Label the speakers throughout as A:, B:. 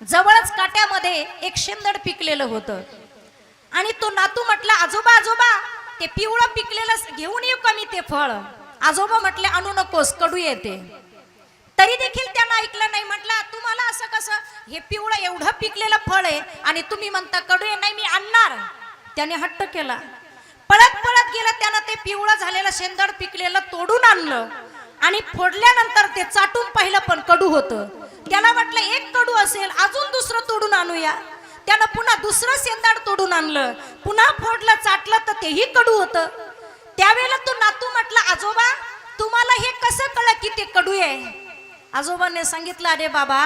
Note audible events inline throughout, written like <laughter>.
A: जवळच काट्यामध्ये एक शेंदड पिकलेलं होतं. आणि तो नातू म्हटला आजोबा आजोबा ते पिवळं पिकलेलं घेऊन येऊ का मी ते फळ? आजोबा म्हटले आणू नकोस कडू येते. तरी देखील त्यानं ऐकलं नाही. म्हटलं तुम्हाला असं कसं? हे पिवळं एवढं पिकलेलं फळ आहे आणि तुम्ही म्हणता कडू आहे नाही मी आणणार. त्याने हट्ट केला. पळत पळत गेलं त्यानं ते पिवळं झालेलं शेंदड पिकलेलं तोडून आणलं. आणि फोडल्यानंतर ते चाटून पाहिलं पण कडू होतं. त्याला वाटलं एक कडू असेल अजून दुसरं तोडून आणूया. त्यानं पुन्हा दुसरं सेंदाड तोडून आणलं. पुन्हा फोडलं चाटलं तर तेही कडू होतं. त्यावेळेला तो नातू म्हटला आजोबा तुम्हाला हे कसं कळलं की ते कडू आहे आजोबाने सांगितलं अरे बाबा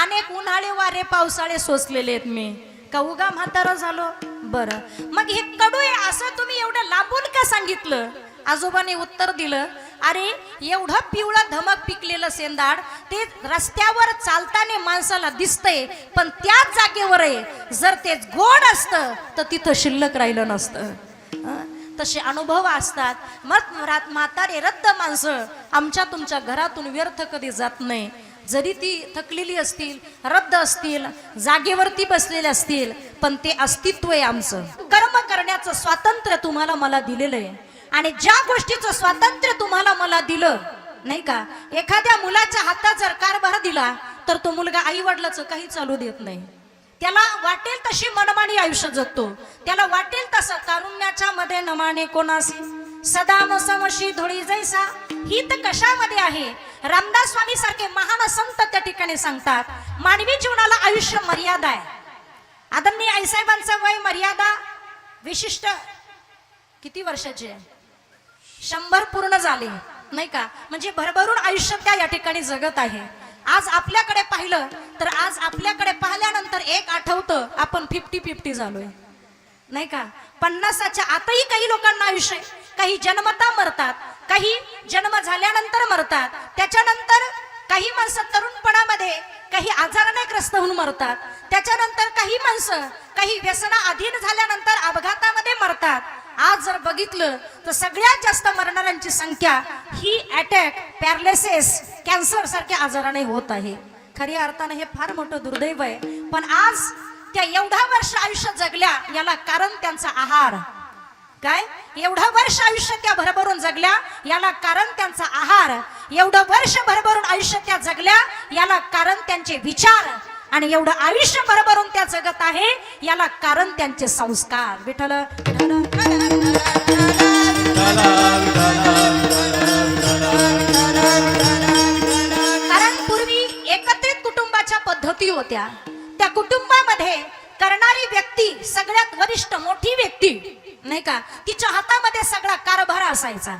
A: अनेक उन्हाळे वारे पावसाळे सोसलेले आहेत मी. का उगा म्हातारा झालो? बरं. मग हे कडू आहे असं तुम्ही एवढं लांबून का सांगितलं? आजोबाने उत्तर दिलं अरे एवढं पिवळं धमक पिकलेलं सेंदाड ते रस्त्यावर चालताना माणसाला दिसतंय पण त्याच जागेवर आहे. जर ते गोड असतं तर तिथं शिल्लक राहिलं नसतं. तसे अनुभव असतात. मग म्हातारे रद्द माणसं आमच्या तुमच्या घरातून व्यर्थ कधी जात नाही. जरी ती थकलेली असतील रद्द असतील जागेवरती बसलेले असतील पण ते अस्तित्व आहे आमचं. कर्म करण्याचं स्वातंत्र्य तुम्हाला मला दिलेलं आहे. आणि ज्या गोष्टीचं स्वातंत्र्य तुम्हाला मला दिलं नाही का? एखाद्या मुलाच्या हातात जर कारभार दिला तर तो मुलगा आई वडिलाचं काही चालू देत नाही. त्याला वाटेल तशी मनमानी आयुष्य जगतो. त्याला वाटेल तसं तारुण्याच्या मध्ये नमाने कोणासी सदा मसमशी धुळी जैसा. ही तर कशामध्ये आहे? रामदास स्वामी सारखे महान संत त्या ठिकाणी सांगतात मानवी जीवनाला आयुष्य मर्यादा आहे. आदमनी आईसाहेबांचं वय मर्यादा विशिष्ट किती वर्षाची आहे? शंभर पूर्ण झाले नाही का? म्हणजे भरभरून आयुष्य त्या या ठिकाणी जगत आहे. आज आपल्याकडे पाहिलं तर आज आपल्याकडे पाहिल्यानंतर एक आठवतं आपण फिफ्टी फिफ्टी झालोय. नाही का? पन्नासाच्या आतही काही लोकांना आयुष्य काही जन्मता मरतात काही जन्म झाल्यानंतर मरतात त्याच्यानंतर काही माणसं तरुणपणामध्ये काही आजाराने ग्रस्त होऊन मरतात त्याच्यानंतर काही माणसं काही व्यसना अधीन झाल्यानंतर आज जर बघितलं तर सगळ्यात जास्त मरणाऱ्यांची संख्या ही अटॅक पॅरलेसेस कॅन्सर सारख्या आजाराने होत आहे. खऱ्या अर्थानं हे फार मोठं दुर्दैव आहे. पण आज त्या एवढा वर्ष आयुष्य जगल्या याला कारण त्यांचा आहार. काय? एवढं वर्ष आयुष्य त्या भरभरून जगल्या याला कारण त्यांचा आहार. एवढं वर्ष भरभरून आयुष्य त्या जगल्या याला कारण त्यांचे विचार. आणि एवढं आयुष्य भरभरून त्या जगत आहे याला कारण त्यांचे संस्कार. विठल कारण पूर्वी एकत्रित कुटुंबाच्या पद्धती होत्या. त्या कुटुंबामध्ये करणारी व्यक्ती सगळ्यात वरिष्ठ मोठी व्यक्ती नाही का? तिच्या हातामध्ये सगळा कारभार असायचा.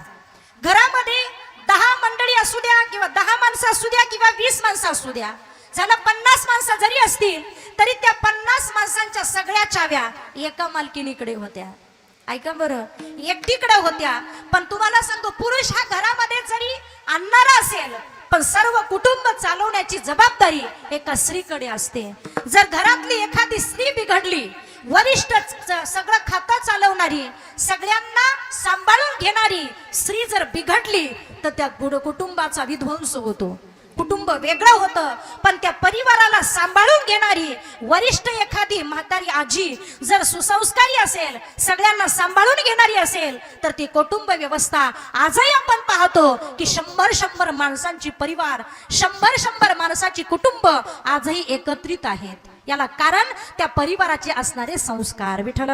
A: घरामध्ये दहा मंडळी असू द्या किंवा दहा माणसं असू द्या किंवा वीस माणसं असू द्या. झालं पन्नास माणसं जरी असतील तरी त्या पन्नास माणसांच्या सगळ्या चाव्या एका मालकीनीकडे होत्या. ऐका बरं. एकटीकडे होत्या पण तुम्हाला सांगतो पुरुष हा घरामध्ये जरी आणणारा असेल पण सर्व कुटुंब चालवण्याची जबाबदारी एका स्त्रीकडे असते. जर घरातली एखादी स्त्री बिघडली वरिष्ठ सगळं खातं चालवणारी सगळ्यांना सांभाळून घेणारी स्त्री जर बिघडली तर त्या कुड- कुटुंबाचा विध्वंस होतो. कुटुंब वेगळं होतं. पण त्या परिवाराला सांभाळून घेणारी वरिष्ठ एखादी म्हातारी आजी जर सुसंस्कारी असेल सगळ्यांना सांभाळून घेणारी असेल तर ती कुटुंब व्यवस्था आजही आपण पाहतो की शंभर शंभर माणसांची परिवार शंभर शंभर माणसाची कुटुंब आजही एकत्रित आहेत. याला कारण त्या परिवाराचे असणारे संस्कार. विठल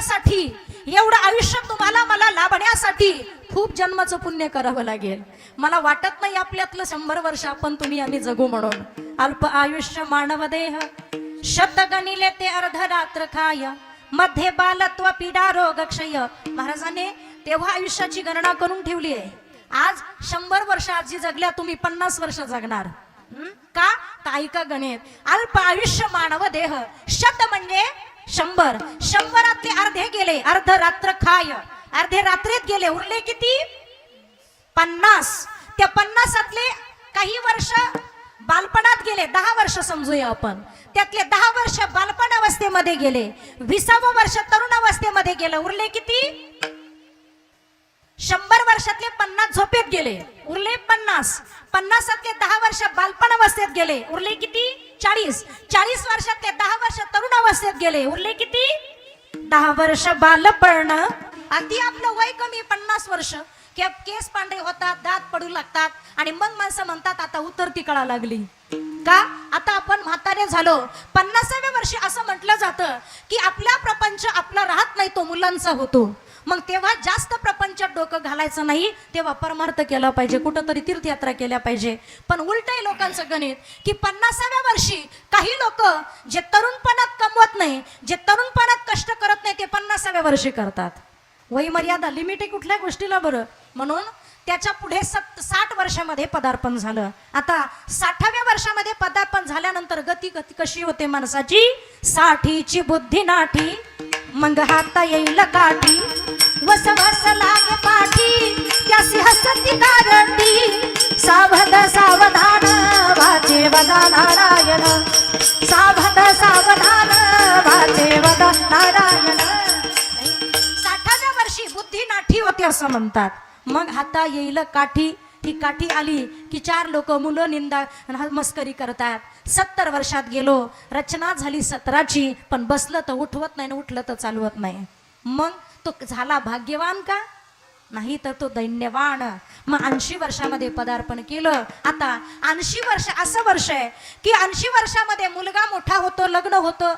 A: आयुष्य एवढं आयुष्य तुम्हाला मला लाभण्यासाठी खूप जन्माचं पुण्य करावं लागेल. मला वाटत नाही आपल्यातलं शंभर वर्ष आपण तुम्ही आम्ही जगू म्हणून. अल्प आयुष्य मानव देह. शब्द गणिले ते अर्ध रात्र खाय. मध्ये बालत्व पीडा रोग क्षय. महाराजांनी तेव्हा आयुष्याची गणना करून ठेवली आहे. आज शंभर वर्ष आजी जगल्या तुम्ही पन्नास वर्ष जगणार. का? काय का गणित? अल्प आयुष्य मानव देह. शब्द म्हणजे शंभर. शंभरातले अर्धे गेले. अर्ध रात्र खाय. अर्धे रात्रीत गेले. उरले किती? पन्नास. त्या पन्नासातले काही वर्ष बालपणात गेले. दहा वर्ष समजूया आपण. त्यातले दहा वर्ष बालपण अवस्थेमध्ये गेले. विसावं वर्ष तरुण अवस्थेमध्ये गेलं. उरले किती? शंभर वर्षातले पन्नास झोपेत गेले. उरले पन्नास. पन्नासातले दहा वर्ष बालपण अवस्थेत गेले. उरले किती? चाळीस. चाळीस वर्षातले दहा वर्ष तरुण अवस्थेत गेले. उरले किती? दहा वर्ष बालपण. अगदी आपलं वय कमी पन्नास वर्ष. के- केस पांढरे होतात दात पडू लागतात आणि मग माणसं म्हणतात आता उतरती कळा लागली. का? आता आपण म्हातारे झालो. पन्नासाव्या वर्षी असं म्हटलं जातं की आपला प्रपंच आपला राहत नाही तो मुलांचा होतो. मग तेव्हा जास्त प्रपंचात डोकं घालायचं नाही तेव्हा परमार्थ केला पाहिजे कुठंतरी तीर्थयात्रा केल्या पाहिजे. पण उलट आहे लोकांचं गणित की पन्नासाव्या वर्षी काही लोक जे तरुणपणात कमवत नाही जे तरुणपणात कष्ट करत नाही ते पन्नासाव्या वर्षी करतात. वय मर्यादा लिमिट आहे कुठल्या गोष्टीला बरं? म्हणून त्याच्या पुढे सत साठ वर्षामध्ये पदार्पण झालं. आता साठाव्या वर्षामध्ये पदार्पण झाल्यानंतर गती गती कशी होते माणसाची? साठीची बुद्धी नाठी मग हाता येईल काठी वस वस लागे पाठी. त्यासी हसती कारती सावध सावधान वाचे वदा नारायण. सावध सावधान वाचे वदा नारायण. साठाव्या वर्षी बुद्धी नाठी होती असं म्हणतात. मग हाता येईल काठी. ही काठी आली की चार लोक मुलं निंदा मस्करी करतात. सत्तर वर्षात गेलो रचना झाली सतराची पण बसलं तर उठवत नाही ना उठलं तर चालवत नाही. मग तो झाला भाग्यवान का? नाही तर तो दैन्यवान मग ऐंशी वर्षामध्ये पदार्पण केलं. आता ऐंशी वर्ष असं वर्ष आहे की ऐंशी वर्षामध्ये मुलगा मोठा होतो लग्न होतं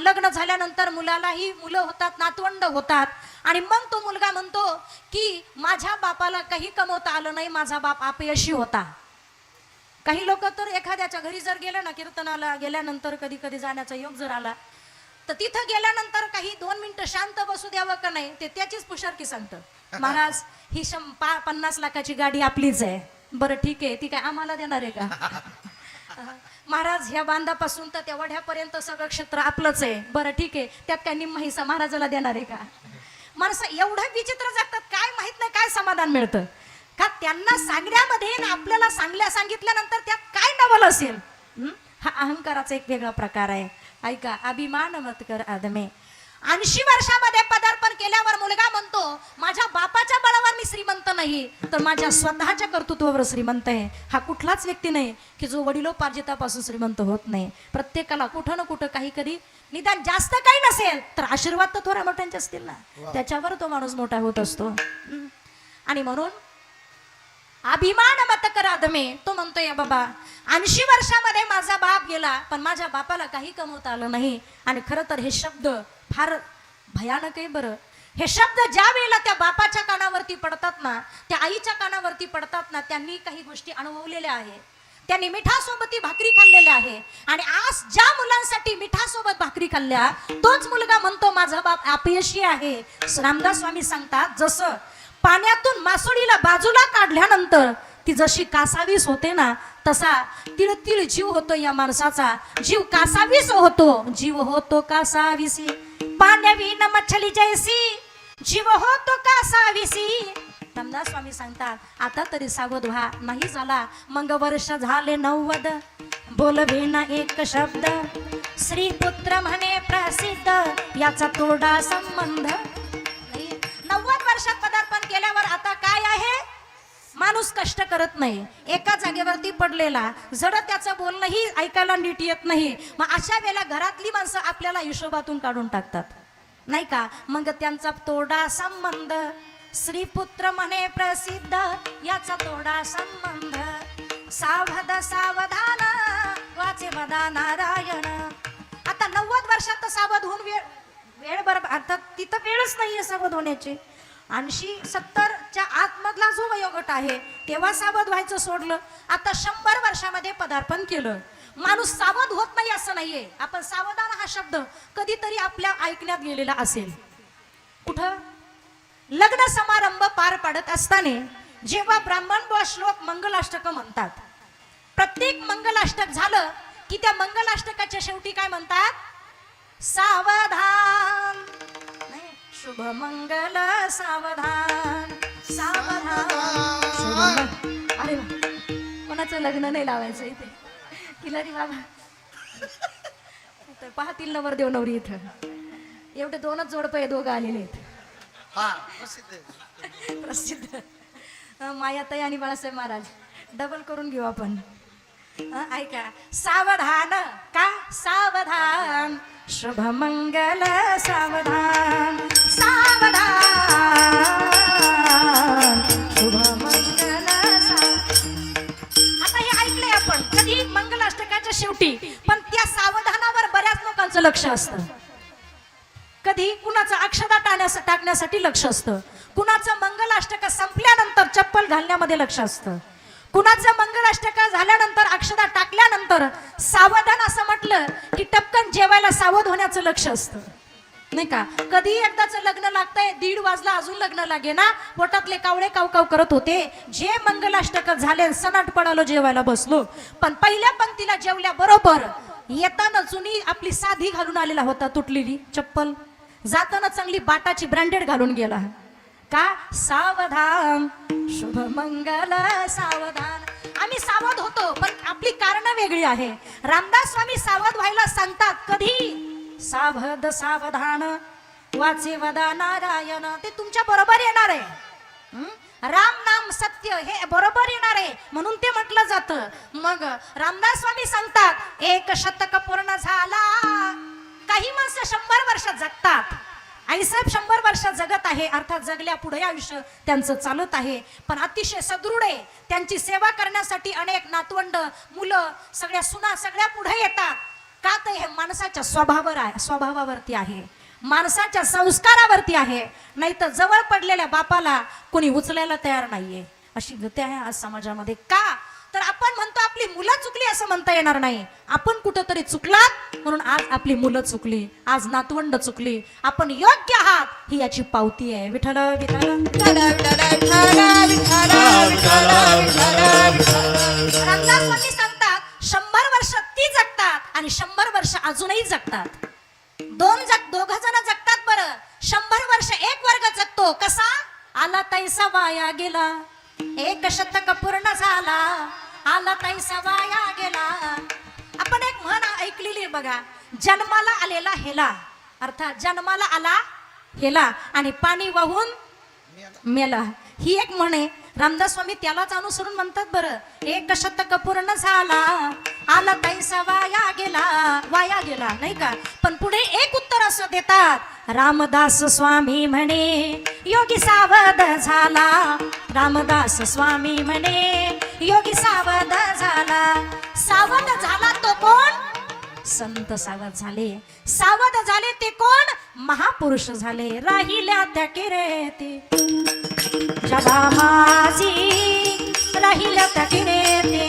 A: लग्न झाल्यानंतर मुलालाही मुलं होतात नातवंड होतात. आणि मग तो मुलगा म्हणतो की माझ्या बापाला काही कमवता आलं नाही माझा बाप अपयशी होता. काही लोक तर एखाद्याच्या घरी जर गेले ना कीर्तनाला गेल्यानंतर कधी कधी जाण्याचा योग जर आला तर तिथं गेल्यानंतर काही दोन मिनिटं शांत बसू द्यावं का नाही ते त्याचीच पुशारकी सांगतं. <laughs> महाराज ही शं पन्नास लाखाची गाडी आपलीच आहे. बरं ठीक आहे ती काय आम्हाला देणार आहे का? <laughs> महाराज ह्या बांधापासून तर तेवढ्यापर्यंत सगळं क्षेत्र आपलंच आहे. बरं ठीक आहे. त्यात काय निम्मा हिस्सा महाराजाला देणार आहे का? माणसं एवढं विचित्र जगतात काय माहीत नाही काय समाधान मिळतं. का त्यांना सांगण्यामध्ये ना आपल्याला सांगल्या सांगितल्यानंतर त्यात काय नवल असेल? हा? अहंकाराचा एक वेगळा प्रकार आहे. ऐका अभिमान मत कर आदमे. ऐंशी वर्षामध्ये पदार्पण केल्यावर मुलगा म्हणतो माझ्या बापाच्या बळावर मी श्रीमंत नाही. तर माझ्या स्वतःच्या कर्तृत्वावर श्रीमंत आहे. हा कुठलाच व्यक्ती नाही की जो वडिलोपार्जितापासून श्रीमंत होत नाही. प्रत्येकाला कुठं ना कुठं काही कधी निदान जास्त काही नसेल तर आशीर्वाद तर थोड्या मोठ्यांचे असतील ना. त्याच्यावर तो माणूस मोठा होत असतो. आणि म्हणून अभिमान मत करा तो म्हणतोय बाबा ऐंशी वर्षामध्ये माझा बाप गेला पण माझ्या बापाला काही कमवता आलं नाही. आणि खरं तर हे शब्द फार भयानक आहे बरं. हे शब्द ज्या वेळेला त्या बापाच्या कानावरती पडतात ना त्या आईच्या कानावरती पडतात ना त्यांनी काही गोष्टी अनुभवलेल्या आहेत त्यांनी मिठासोबत भाकरी खाल्लेल्या आहे. आणि आज ज्या मुलांसाठी मिठासोबत भाकरी खाल्ल्या तोच मुलगा म्हणतो माझा बाप अपयशी आहे. रामदास स्वामी सांगतात जसं पाण्यातून मासोळीला बाजूला काढल्यानंतर ती जशी कासावीस होते ना तसा तिळ तिळ जीव होतो या माणसाचा. जीव कासावीस होतो. जीव होतो कासाविसी. पाण्याविन मच्छली जैसी. जीव होतो कासाविसी. रामदास स्वामी सांगतात आता तरी सावध व्हा नाही झाला मग वर्ष झाले नव्वद. बोलवे ना एक शब्द. श्री पुत्र म्हणे प्रसिद्ध याचा तोडा संबंध वर्षात पदार्पण केल्यावर आता काय आहे? माणूस कष्ट करत नाही. एका जागेवरती पडलेला. जड त्याचं बोलणंही ऐकायला नीट येत नाही. मग अशा वेळेला घरातली माणसं आपल्याला हिशोबातून काढून टाकतात. नाही का? मग त्यांचा तोडा संबंध. श्रीपुत्र म्हणे प्रसिद्ध. याचा तोडा संबंध. सावध सावधान. वाचे वदा नारायण. आता नव्वद वर्षात तर सावध होऊन वेळ वेळ बरोबर अर्थात तिथं वेळच नाहीये सावध होण्याची. ऐंशी सत्तरच्या आतमधला जो वयोगट आहे तेव्हा सावध व्हायचं सोडलं. आता शंभर वर्षामध्ये पदार्पण केलं. माणूस सावध होत नाही असं नाहीये. आपण सावधान हा शब्द कधीतरी आपल्या ऐकण्यात गेलेला असेल. कुठं? लग्न समारंभ पार पाडत असताना जेव्हा ब्राह्मण व श्लोक मंगलाष्टक म्हणतात. प्रत्येक मंगलाष्टक झालं की त्या मंगलाष्टकाच्या शेवटी काय म्हणतात? सावधान. शुभ मंगल सावधान. सावधान अरे. कोणाचं लग्न नाही लावायचं इथे? तिला रे बाबा. पाहतील नवरदेव नवरी इथं. एवढे दोनच जोडपे दोघं आलेले आहेत.
B: हा प्रसिद्ध
A: मायाताई आणि बाळासाहेब महाराज डबल करून घेऊ आपण. ऐका. सावधान का? सावधान. शुभ मंगल सावधान. आता हे आपण मंगलाष्टकाच्या शेवटी पण त्या सावधानावर बऱ्याच लोकांचं लक्ष असतं. कधी कुणाचं अक्षदा टाळण्यास टाकण्यासाठी लक्ष असतं. कुणाचं मंगलाष्टक संपल्यानंतर चप्पल घालण्यामध्ये लक्ष असतं. कुणाचं मंगलाष्टक झाल्यानंतर अक्षदा टाकल्यानंतर सावधान असं म्हटलं की टपकन जेवायला सावध होण्याचं लक्ष असतं. नाही का? कधी एकदाच लग्न लागतंय दीड वाजला अजून लग्न लागे ना? पोटातले कावळे कावकाव करत होते. जे मंगलाष्टक झाले सनाट पडालो जेवायला बसलो. पण पहिल्या पंक्तीला जेवल्या बरोबर येताना जुनी आपली साधी घालून आलेला होता तुटलेली चप्पल. जाताना चांगली बाटाची ब्रँडेड घालून गेला. का? सावधान शुभ मंगल सावधान. आम्ही सावध होतो पण आपली कारण वेगळी आहे. रामदास स्वामी सावध व्हायला सांगतात कधी? सावध सावधान. वाचे वदा नारायण ते तुमच्या बरोबर येणार आहे. राम नाम सत्य हे बरोबर येणार आहे. म्हणून ते म्हटलं जातं. मग रामदास स्वामी सांगतात एक शतक पूर्ण झाला. काही माणसं शंभर वर्ष जगतात. आईसाहेब शंभर वर्ष जगत आहे अर्थात जगल्या पुढे आयुष्य त्यांचं चालत आहे. पण अतिशय सदृढ आहे. त्यांची सेवा करण्यासाठी अनेक नातवंड मुलं सगळ्या सुना सगळ्या पुढे येतात. का तर हे माणसाच्या स्वभावावर आहे स्वभावावरती आहे? माणसाच्या संस्कारावरती आहे? नाही तर जवळ पडलेल्या बापाला कोणी उचलायला तयार नाहीये. अशी गती आहे आज समाजामध्ये. का? तर आपण म्हणतो आपली मुलं चुकली असं म्हणता येणार नाही. आपण कुठंतरी चुकलात म्हणून आज आपली मुलं चुकली आज नातवंड चुकली. आपण योग्य आहात ही याची पावती आहे. विठल विठल सांगतात शंभर वर्ष ती जगतात. आणि शंभर वर्ष अजूनही जगतात. दोन जग दोघ जण जगतात बरं. शंभर वर्ष एक वर्ग जगतो. कसा? आला तैसा वाया गेला. एक शतक पूर्ण झाला. आला तैसा वाया गेला. आपण एक म्हण ऐकलेली बघा. जन्माला आलेला हेला. अर्थात जन्माला आला हेला. आणि पाणी वाहून मेला. ही एक म्हण आहे. रामदास स्वामी त्यालाच अनुसरून म्हणतात बरं. एक शतक पूर्ण झाला? आला तैसा वाया गेला? वाया गेला नाही का? पण पुढे एक उत्तर असं देतात. रामदास स्वामी म्हणे योगी सावध झाला. रामदास स्वामी म्हणे योगी सावध झाला. सावध झाला तो कोण? संत सावध झाले. सावध झाले ते कोण? महापुरुष झाले. राहिल्या त्या किरेते जगा माझी राहिल्या त्या किरेते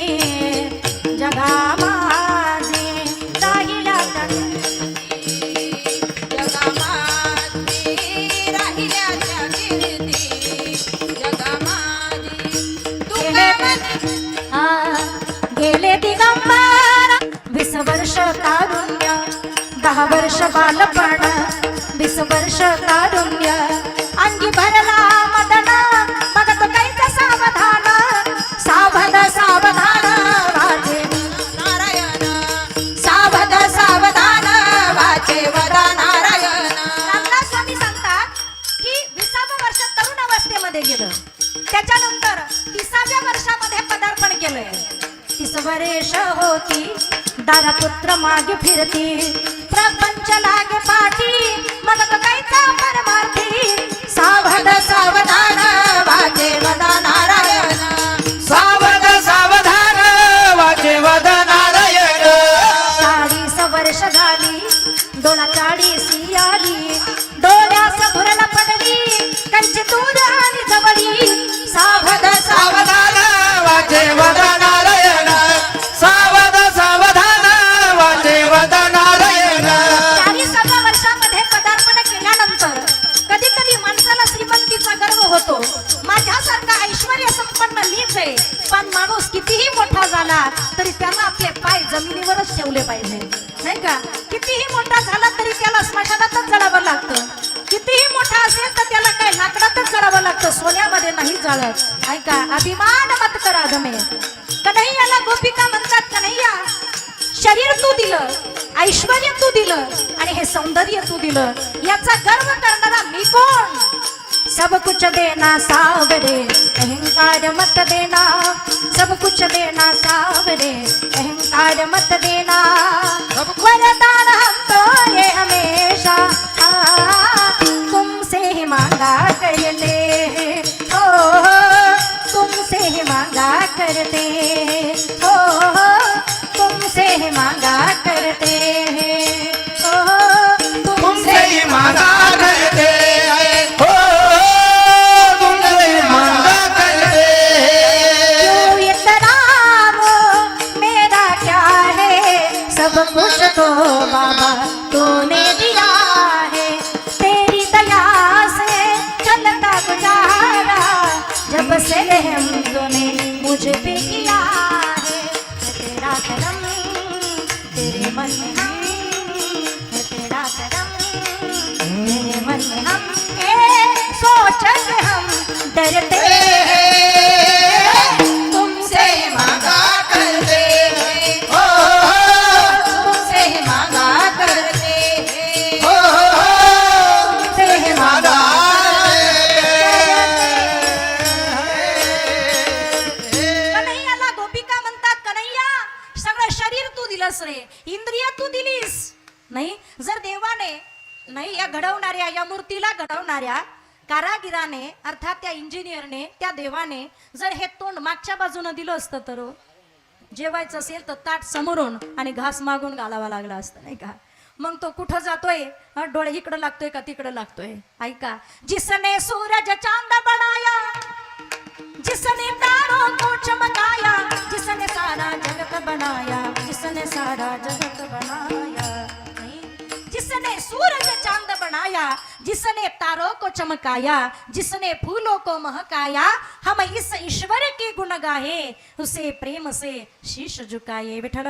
A: जगा माझी स्पर्श तारुण्य अंगी भरला मदन. मग कैच सावधान. सावध सावधान वाचे. सावध सावधान वाचे वदा नारायण. रामदास स्वामी सांगतात की विसावं वर्ष तरुण अवस्थेमध्ये गेलं. त्याच्यानंतर तिसाव्या वर्षामध्ये पदार्पण केलंय. तिसवरेश वर्ष होती. दारापुत्र मागे फिरती. प्रपंच लागे पाठी. मग तो कायचा परमार्थी सावध सावधान वदा नारायण.
B: सावध सावधान वाचे वद नारायण.
A: चाळीस वर्ष झाली डोळा चाळीसी आली डोळ्यास भुरला पडली कंची दूध आणि जवळी. सावध
B: सावधान वाचे वद
A: झाला तरी त्याला आपले पाय जमिनीवरच ठेवले पाहिजे. नाही का? कितीही मोठा झाला तरी त्याला स्मशानातच जळावं लागतं. कितीही मोठा असेल तर त्याला काय लाकडातच जळावं लागतं सोन्यामध्ये नाही जळत. ऐका अभिमान मत करा धमे कन्हैयाला गोपिका म्हणतात कन्हैया शरीर तू दिलं ऐश्वर तू दिलं आणि हे सौंदर्य तू दिलं. याचा गर्व करणारा मी कोण? सब कुछ देना सावरे अहंकार मत देना। सब कुछ देना सावरे अहंकार मत देना। वरदान हम तो ये हमेशा तुमसे ही मांगा करते हो। तुमसे ही मांगा करते हो। तुमसे ही मांगा करते कारागिराने अर्थात त्या इंजिनियरने त्या देवाने जर हे तोंड मागच्या बाजूनं दिलं असतं तर जेवायचं असेल तर ताट समोरून आणि घास मागून घालावा लागला असतं नाही का? मग तो कुठं जातोय? डोळे इकडं लागतोय का तिकडं लागतोय? ऐका. जिसने सूरज चांद बनाया जिसने तारों को चमकाया जिसने सारा जगत बनाया जिसने सारा जगत बनाया। जिसने सूरज चांद बनाया जिसने तारों को चमकाया जिसने फूलों को महकाया हम इस ईश्वर के गुण गाए उसे प्रेम से शीश झुकाए। विठल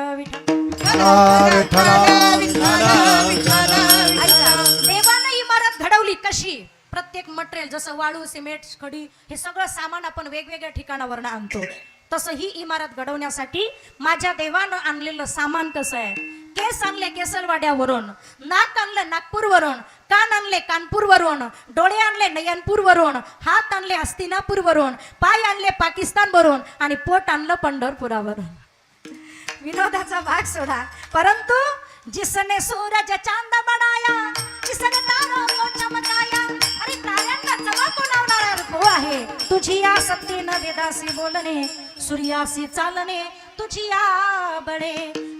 A: देवानं इमारत घडवली कशी? प्रत्येक मटेरियल जसं वाळू सिमेंट खडी हे सगळं सामान आपण वेगवेगळ्या ठिकाणावरनं आणतो. तसं ही इमारत घडवण्यासाठी माझ्या देवानं आणलेलं सामान कसं आहे? केस आणले केसरवाड्यावरून? नाक आणलं नागपूरवरून कान आणले कानपूरवरून डोळे आणले नयनपूरवरून हात आणले हस्तिनापूरवरून पाय आणले पाकिस्तानवरून आणि पोट आणलं पंढरपुरावरून. विनोदाचा भाग सोडा. परंतु जिसने सूरज चांद बनाया जिसने तारों को चमकाया अरे ताऱ्यांना चमकवणारा तो आहे. तुझी या सत्तेनं वेदासी बोलणे सूर्यासी चालणे तुझी या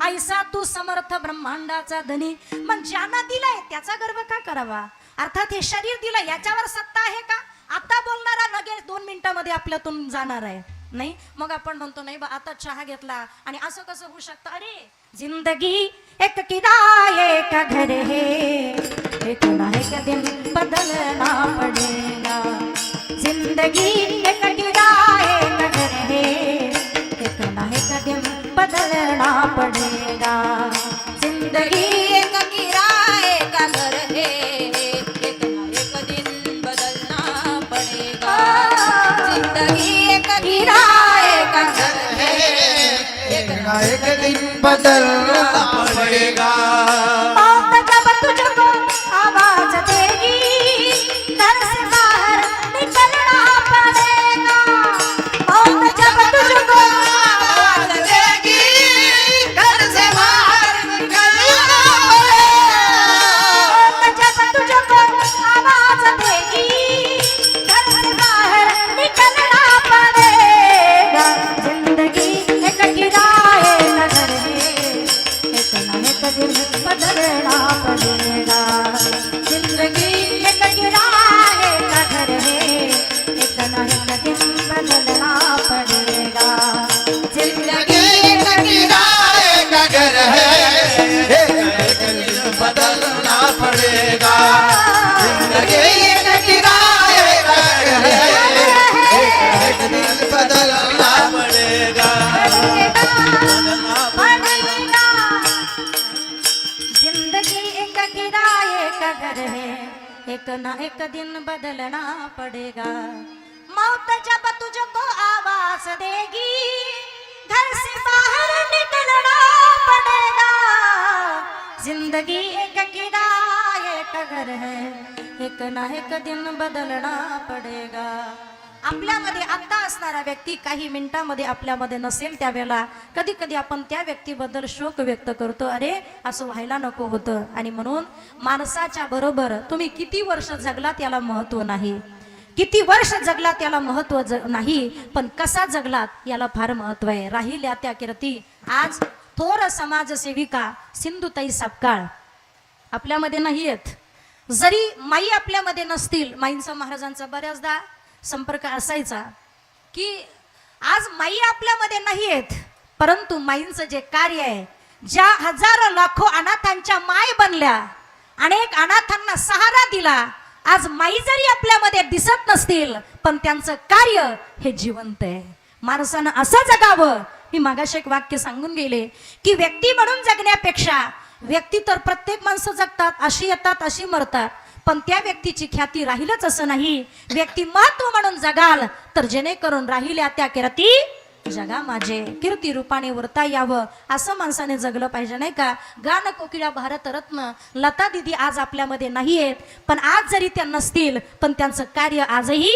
A: ऐसा तू समर्थ ब्रह्मांडाचा धनी. मग ज्यांना दिलाय त्याचा गर्व का करावा? अर्थात हे शरीर दिलं याच्यावर सत्ता आहे का? आता बोलणारा लगेच दोन मिनिटामध्ये आपल्यातून जाणार आहे. नाही? मग आपण म्हणतो नाही बा आता चहा घेतला. आणि असं कसं होऊ शकतं? अरे जिंदगी एक किराए का घर है. एक ना एक दिन बदलना पड़ेगा जिंदगी एक किराए का घर है. बदलना पड़ेगा। जिंदगी
C: एक किराए का घर है। एक ना एक दिन बदलना पड़ेगा। जिंदगी एक किराए का घर है। एक ना
B: एक दिन बदलना पड़ेगा।
A: जब तुझको एक ना एक दिन बदलना पड़ेगा. मौत जब तुझको आवाज देगी. घर से बाहर निकलना पड़ेगा. जिंदगी एक किराए का घर है. एक ना एक दिन बदलना पडेगा. आपल्यामध्ये आत्ता असणारा व्यक्ती काही मिनिटांमध्ये आपल्यामध्ये नसेल त्यावेळेला. कधी कधी आपण त्या व्यक्तीबद्दल शोक व्यक्त करतो. अरे असं व्हायला नको होतं. आणि म्हणून माणसाच्या बरोबर तुम्ही किती वर्ष जगलात याला महत्त्व नाही. किती वर्ष जगला त्याला महत्त्व ज नाही पण कसा जगलात याला फार महत्त्व आहे. राहिल्या त्या कीर्ती. आज थोर समाजसेविका सिंधुताई सापकाळ आपल्यामध्ये नाही आहेत जरी माई आपल्यामध्ये नसतील माईंचा महाराजांचा बऱ्याचदा संपर्क असायचा की आज माई आपल्यामध्ये नाही आहेत परंतु माईंचं जे कार्य आहे ज्या हजारो लाखो अनाथांच्या माय बनल्या अनेक अनाथांना सहारा दिला आज माई जरी आपल्यामध्ये दिसत नसतील पण त्यांचं कार्य हे जिवंत आहे. माणसानं असं जगावं मी मागाशी एक वाक्य सांगून गेले की व्यक्ती म्हणून जगण्यापेक्षा व्यक्ती तर प्रत्येक माणसं जगतात अशी येतात अशी मरतात. पण त्या व्यक्तीची ख्याती राहीलच असं नाही. व्यक्तिमत्व म्हणून जगाल तर जेणेकरून राहिल्या त्या ख्याती जगा माझे. कीर्ती रूपाने वरता यावं असं माणसाने जगलं पाहिजे नाही का? गान कोकिळा भारतरत्न लता दिदी आज आपल्यामध्ये नाही आहेत पण आज जरी त्या नसतील पण त्यांचं कार्य आजही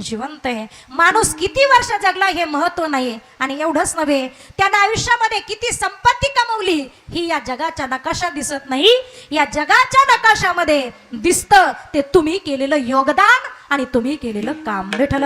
A: जिवंत आहे. माणूस किती वर्ष जगला हे महत्त्व नाही आणि एवढंच नव्हे त्यानं आयुष्यामध्ये किती संपत्ती कमवली ही या जगाच्या नकाशा दिसत नाही. या जगाच्या नकाशामध्ये दिसत ते तुम्ही केलेलं योगदान आणि तुम्ही केलेलं काम. विठल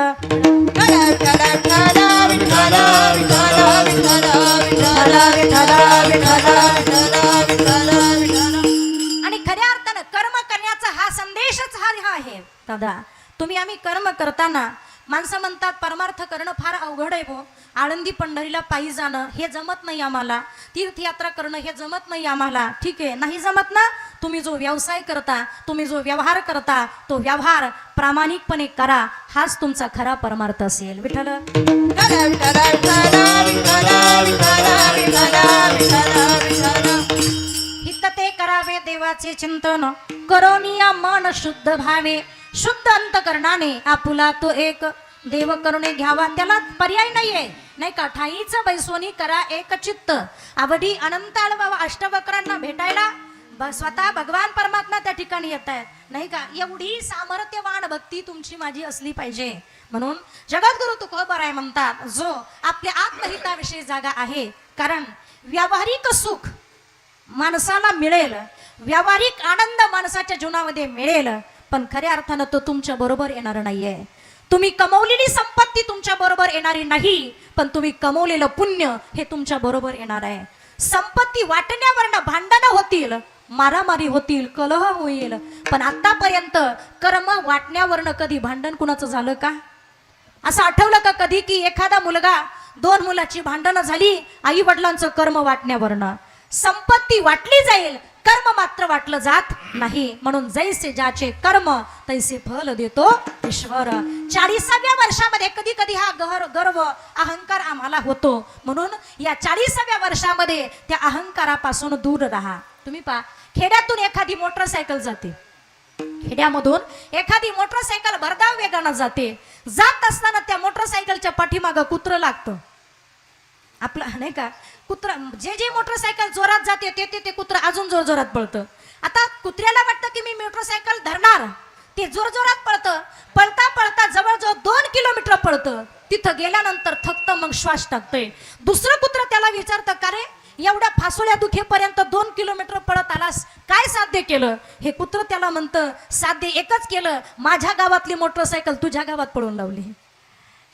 A: आणि खऱ्या अर्थानं कर्म करण्याचा हा संदेशच हा आहे. दादा तुम्ही आम्ही कर्म करताना माणसं म्हणतात परमार्थ करणं फार अवघड आहे भो. आळंदी पंढरीला पायी जाणं हे जमत नाही आम्हाला. तीर्थयात्रा करणं हे जमत नाही आम्हाला. ठीक आहे. नाही जमत ना? तुम्ही जो व्यवसाय करता तुम्ही जो व्यवहार करता तो व्यवहार प्रामाणिकपणे करा. हाच तुमचा खरा परमार्थ असेल. विठ्ठल. हित ते करावे देवाचे चिंतन. करोनिया मन शुद्ध भावे. शुद्ध अंतकरणाने आपुला तो एक देव करुणे घ्यावा. त्याला पर्याय नाहीये. नाही का? ठाईच बैसोनी करा एक चित्त. आवडी अनंताळ बाबा अष्टवक्रांना भेटायला ब- स्वतः भगवान परमात्मा त्या ठिकाणी येत आहेत. नाही का? एवढी सामर्थ्यवान भक्ती तुमची माझी असली पाहिजे. म्हणून जगद्गुरु तुकोबर आहे म्हणतात जो आपल्या आत्महिताविषयी जागा आहे. कारण व्यावहारिक सुख माणसाला मिळेल. व्यावहारिक आनंद माणसाच्या जीवनामध्ये मिळेल. पण खऱ्या अर्थानं तो तुमच्या बरोबर येणार नाहीये. तुम्ही कमवलेली संपत्ती तुमच्या बरोबर येणारी नाही पण तुम्ही कमवलेलं पुण्य हे तुमच्या बरोबर येणार आहे. संपत्ती वाटण्यावरनं भांडणं होतील मारामारी होतील कलह होईल पण आतापर्यंत कर्म वाटण्यावरनं कधी भांडण कुणाचं झालं का? असं आठवलं का कधी की एखादा मुलगा दोन मुलाची भांडणं झाली आई वडिलांचं कर्म वाटण्यावरनं. संपत्ती वाटली जाईल कर्म मात्र वाटलं जात नाही. म्हणून जैसे ज्याचे कर्म तैसे फल देतो ईश्वर. चाळीसाव्या वर्षामध्ये कधी कधी हा गहर गर्व अहंकार आम्हाला होतो. म्हणून या चाळीसाव्या वर्षामध्ये त्या अहंकारापासून दूर राहा. तुम्ही पहा खेड्यातून एखादी मोटरसायकल जाते. खेड्यामधून एखादी मोटरसायकल भरधाव वेगानं जाते. जात असताना त्या मोटरसायकलच्या पाठीमागं कुत्र लागतं. आपलं नाही का? कुत्रा जे जे मोटरसायकल जोरात जाते ते ते ते कुत्र अजून जोर जोरात पळतं. आता कुत्र्याला वाटतं की मी मोटरसायकल धरणार. ते जोर जोरात पळतं. पळता पळता जवळजवळ दोन किलोमीटर पळतं. तिथं गेल्यानंतर थकतं मग श्वास टाकतंय. दुसरं कुत्र त्याला विचारतं का रे एवढ्या फासोळ्या दुखेपर्यंत दोन किलोमीटर पळत आलास? काय साध्य केलं? हे कुत्र त्याला म्हणतं साध्य एकच केलं. माझ्या गावातली मोटरसायकल तुझ्या गावात पळून लावली.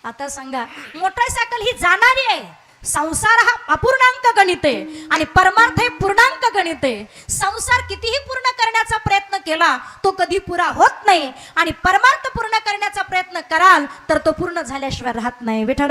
A: आता सांगा मोटरसायकल ही जाणारी आहे. संसार हा अपूर्णांक गणित आहे आणि परमार्थ हे पूर्णांक गणित. आहे संसार कितीही पूर्ण करण्याचा प्रयत्न केला तो कधी पुरा होत नाही. आणि परमार्थ पूर्ण करण्याचा प्रयत्न कराल तर तो पूर्ण झाल्याशिवाय राहत नाही. विठळ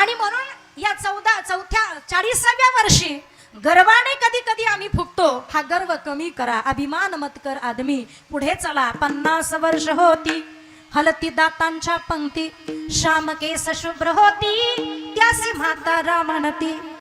A: आणि म्हणून या चौदा चौथ्या चाळीसाव्या वर्षी गर्वाने कधी कधी आम्ही फुटतो. हा गर्व कमी करा. अभिमान मत कर आदमी. पुढे चला. पन्नास वर्ष होती. हलती दातांच्या पंक्ती. श्याम केस शुभ्र होती. त्यासी म्हातारा म्हणती.